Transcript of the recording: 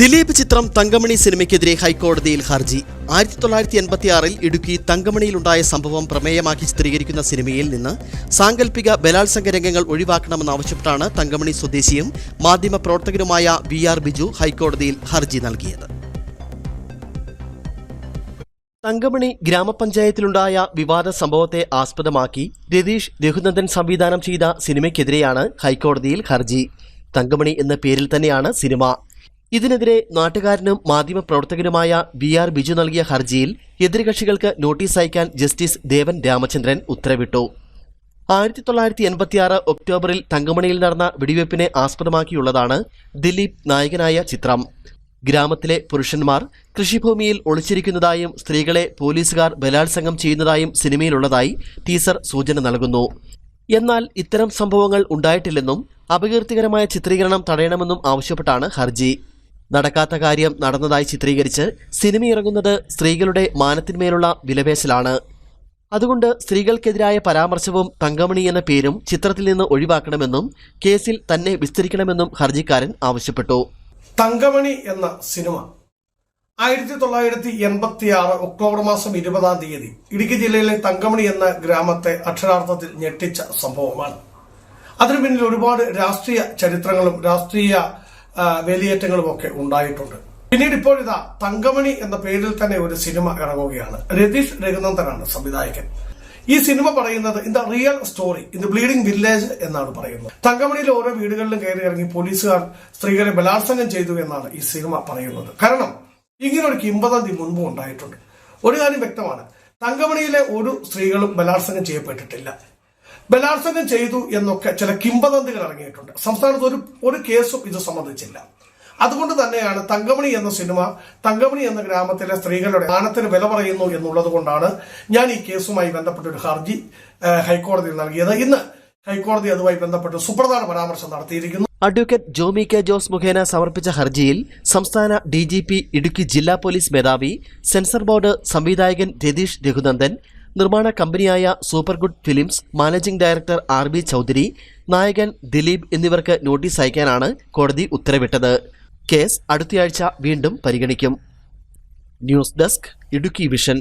ദിലീപ് ചിത്രം തങ്കമണി സിനിമയ്ക്കെതിരെ ഹൈക്കോടതിയിൽ ഹർജി. ആയിരത്തി തൊള്ളായിരത്തി എൺപത്തി ആറിൽ ഇടുക്കി തങ്കമണിയിലുണ്ടായ സംഭവം പ്രമേയമാക്കി ചിത്രീകരിക്കുന്ന സിനിമയിൽ നിന്ന് സാങ്കല്പിക ബലാത്സംഗ രംഗങ്ങൾ ഒഴിവാക്കണമെന്നാവശ്യപ്പെട്ടാണ് തങ്കമണി സ്വദേശിയും മാധ്യമ പ്രവർത്തകരുമായ വി ആർ ബിജു ഹൈക്കോടതിയിൽ ഹർജി നൽകിയത്. തങ്കമണി ഗ്രാമപഞ്ചായത്തിലുണ്ടായ വിവാദ സംഭവത്തെ ആസ്പദമാക്കി രതീഷ് രഘുനന്ദൻ സംവിധാനം ചെയ്ത സിനിമയ്ക്കെതിരെയാണ് ഹൈക്കോടതിയിൽ ഹർജി. തങ്കമണി എന്ന പേരിൽ തന്നെയാണ് സിനിമ. ഇതിനെതിരെ നാട്ടുകാരനും മാധ്യമപ്രവർത്തകനുമായ വി ആർ ബിജു നൽകിയ ഹർജിയിൽ എതിർകക്ഷികൾക്ക് നോട്ടീസ് അയക്കാൻ ജസ്റ്റിസ് ദേവൻ രാമചന്ദ്രൻ ഉത്തരവിട്ടു. ആയിരത്തി തൊള്ളായിരത്തി എൺപത്തിയാറ് ഒക്ടോബറിൽ തങ്കമണിയിൽ നടന്ന വെടിവയ്പ്പിനെ ആസ്പദമാക്കിയുള്ളതാണ് ദിലീപ് നായകനായ ചിത്രം. ഗ്രാമത്തിലെ പുരുഷന്മാർ കൃഷിഭൂമിയിൽ ഒളിച്ചിരിക്കുന്നതായും സ്ത്രീകളെ പോലീസുകാർ ബലാത്സംഗം ചെയ്യുന്നതായും സിനിമയിലുള്ളതായി ടീസർ സൂചന നൽകുന്നു. എന്നാൽ ഇത്തരം സംഭവങ്ങൾ ഉണ്ടായിട്ടില്ലെന്നും അപകീർത്തികരമായ ചിത്രീകരണം തടയണമെന്നും ആവശ്യപ്പെട്ടാണ് ഹർജി. നടക്കാത്ത കാര്യം നടന്നതായി ചിത്രീകരിച്ച് സിനിമ ഇറങ്ങുന്നത് സ്ത്രീകളുടെ മാനത്തിന്മേലുള്ള വിലപേശലാണ്. അതുകൊണ്ട് സ്ത്രീകൾക്കെതിരായ പരാമർശവും തങ്കമണി എന്ന പേരും ചിത്രത്തിൽ നിന്ന് ഒഴിവാക്കണമെന്നും കേസിൽ തന്നെ വിസ്തരിക്കണമെന്നും ഹർജിക്കാരൻ ആവശ്യപ്പെട്ടു. തങ്കമണി എന്ന സിനിമ ആയിരത്തി തൊള്ളായിരത്തി എൺപത്തി ആറ് ഒക്ടോബർ മാസം ഇരുപതാം തീയതി ഇടുക്കി ജില്ലയിലെ തങ്കമണി എന്ന ഗ്രാമത്തെ അക്ഷരാർത്ഥത്തിൽ ഞെട്ടിച്ച സംഭവമാണ്. അതിനു പിന്നിൽ ഒരുപാട് രാഷ്ട്രീയ ചരിത്രങ്ങളും രാഷ്ട്രീയ ആ, വേലിയേറ്റങ്ങളും ഒക്കെ ഉണ്ടായിട്ടുണ്ട്. പിന്നീട് ഇപ്പോഴിതാ തങ്കമണി എന്ന പേരിൽ തന്നെ ഒരു സിനിമ ഇറങ്ങുകയാണ്. രതീഷ് രഘുനന്ദനാണ് സംവിധായകൻ. ഈ സിനിമ പറയുന്നത് in the real story in the bleeding village എന്നാണ് പറയുന്നത്. തങ്കമണിയിലെ ഓരോ വീടുകളിലും കയറി ഇറങ്ങി പോലീസുകാർ സ്ത്രീകളെ ബലാത്സംഗം ചെയ്തു എന്നാണ് ഈ സിനിമ പറയുന്നത്. കാരണം ഇങ്ങനെ ഒരു കിംവദന്തി മുൻപ് ഉണ്ടായിട്ടുണ്ട്. ഒരു കാര്യം വ്യക്തമാണ്. തങ്കമണിയിലെ ഒരു സ്ത്രീകളും ബലാത്സംഗം ചെയ്യപ്പെട്ടിട്ടില്ല. ബലാത്സംഗം ചെയ്തു എന്നൊക്കെ ചില കിംവദന്തികൾ ഇറങ്ങിയിട്ടുണ്ട്. സംസ്ഥാനത്ത് ഒരു ഒരു കേസും ഇത് സംബന്ധിച്ചില്ല. അതുകൊണ്ട് തന്നെയാണ് തങ്കമണി എന്ന സിനിമ തങ്കമണി എന്ന ഗ്രാമത്തിലെ സ്ത്രീകളുടെ മാനത്തിന് വില പറയുന്നു എന്നുള്ളത് കൊണ്ടാണ് ഞാൻ ഈ കേസുമായി ബന്ധപ്പെട്ട ഒരു ഹർജി ഹൈക്കോടതിയിൽ നൽകിയത്. ഇന്ന് ഹൈക്കോടതി അതുമായി ബന്ധപ്പെട്ട് സുപ്രധാന പരാമർശം നടത്തിയിരിക്കുന്നു. അഡ്വക്കേറ്റ് ജോമി കെ ജോസ് മുഖേന സമർപ്പിച്ച ഹർജിയിൽ സംസ്ഥാന ഡി ജി പി ഇടുക്കി ജില്ലാ പോലീസ് മേധാവി സെൻസർ ബോർഡ് സംവിധായകൻ രതീഷ് രഘുനന്ദൻ നിർമ്മാണ കമ്പനിയായ super good films managing director R B Chaudhary നായകൻ ദിലീപ് എന്നിവർക്ക് നോട്ടീസ് അയക്കാനാണ് കോടതി ഉത്തരവിട്ടത്. കേസ് അടുത്തയാഴ്ച വീണ്ടും പരിഗണിക്കും. News desk Idukki vision.